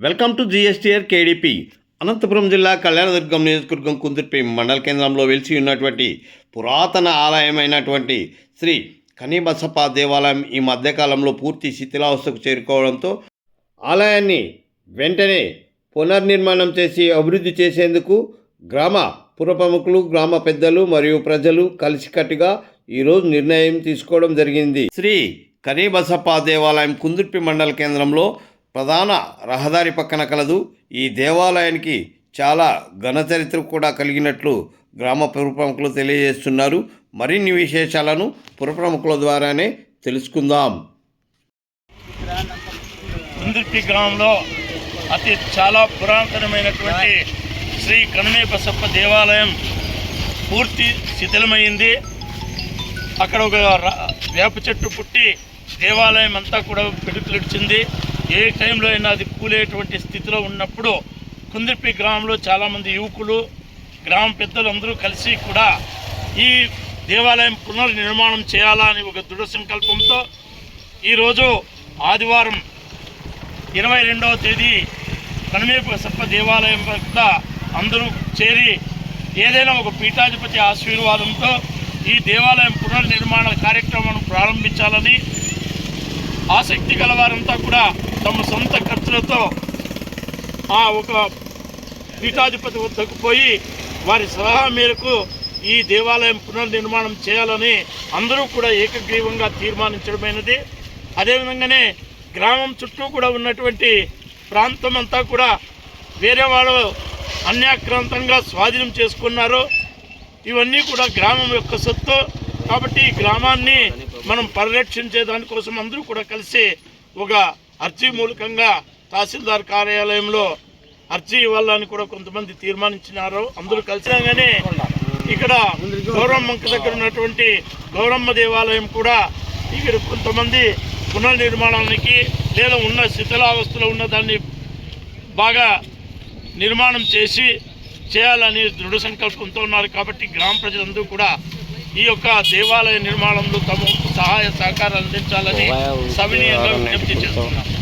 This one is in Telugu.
Welcome to GSTR కేడిపి. అనంతపురం జిల్లా కళ్యాణదుర్గం నియోజకవర్గం కుందుర్పి మండల కేంద్రంలో వెలిసి ఉన్నటువంటి పురాతన ఆలయమైనటువంటి శ్రీ కనీబసప్ప దేవాలయం ఈ మధ్యకాలంలో పూర్తి శిథిలావస్థకు చేరుకోవడంతో ఆలయాన్ని వెంటనే పునర్నిర్మాణం చేసి అభివృద్ధి చేసేందుకు గ్రామ పురప్రముఖులు గ్రామ పెద్దలు మరియు ప్రజలు కలిసికట్టుగా ఈరోజు నిర్ణయం తీసుకోవడం జరిగింది. శ్రీ కనీబసప్ప దేవాలయం కుందుర్పి మండల కేంద్రంలో ప్రధాన రహదారి పక్కన కలదు. ఈ దేవాలయానికి చాలా ఘనచరిత్ర కూడా కలిగినట్లు గ్రామ పురప్రముఖులు తెలియజేస్తున్నారు. మరిన్ని విశేషాలను పురప్రముఖుల ద్వారానే తెలుసుకుందాం. కుందుర్పి గ్రామంలో అతి చాలా పురాతనమైనటువంటి శ్రీ కణమే బసప్ప దేవాలయం పూర్తి శిథిలమైంది. అక్కడ ఒక వేప చెట్టు పుట్టి దేవాలయం అంతా కూడా పిడుకులిడిచింది ఏ టైంలో అయినా అది కూలేటువంటి స్థితిలో ఉన్నప్పుడు కుందిర్పి గ్రామంలో చాలామంది యువకులు గ్రామ పెద్దలు అందరూ కలిసి కూడా ఈ దేవాలయం పునర్నిర్మాణం చేయాలా అని ఒక దృఢ సంకల్పంతో ఈరోజు ఆదివారం ఇరవై రెండవ తేదీ కనుమేపసప్ప దేవాలయం వద్ద అందరూ చేరి ఏదైనా ఒక పీఠాధిపతి ఆశీర్వాదంతో ఈ దేవాలయం పునర్నిర్మాణ కార్యక్రమం ప్రారంభించాలని ఆసక్తి గలవారంతా కూడా తమ సొంత ఖర్చులతో ఆ ఒక పీఠాధిపతి వద్దకు పోయి వారి సలహా మేరకు ఈ దేవాలయం పునర్నిర్మాణం చేయాలని అందరూ కూడా ఏకగ్రీవంగా తీర్మానించడమైనది. అదేవిధంగానే గ్రామం చుట్టూ కూడా ఉన్నటువంటి ప్రాంతం అంతా కూడా వేరే వాళ్ళు అన్యాక్రాంతంగా స్వాధీనం చేసుకున్నారు. ఇవన్నీ కూడా గ్రామం యొక్క సొత్తు. కాబట్టి ఈ గ్రామాన్ని మనం పరిరక్షించే దానికోసం అందరూ కూడా కలిసి ఒక అర్జీ మూలకంగా తహసీల్దార్ కార్యాలయంలో అర్జీ ఇవ్వాలని కూడా కొంతమంది తీర్మానించినారు. అందరూ కలిసినాగానే ఇక్కడ గౌరమ్మంక దగ్గర ఉన్నటువంటి గౌరమ్మ దేవాలయం కూడా ఇక్కడ కొంతమంది పునర్నిర్మాణానికి లేదా ఉన్న శిథిలావస్థలో ఉన్న దాన్ని బాగా నిర్మాణం చేసి చేయాలని దృఢ సంకల్పంతో ఉన్నారు. కాబట్టి గ్రామ ప్రజలందరూ కూడా ఈ యొక్క దేవాలయ నిర్మాణంలో తమ సహాయ సహకారాలు అందించాలని సవినీయంగా విజ్ఞప్తి చేస్తున్నారు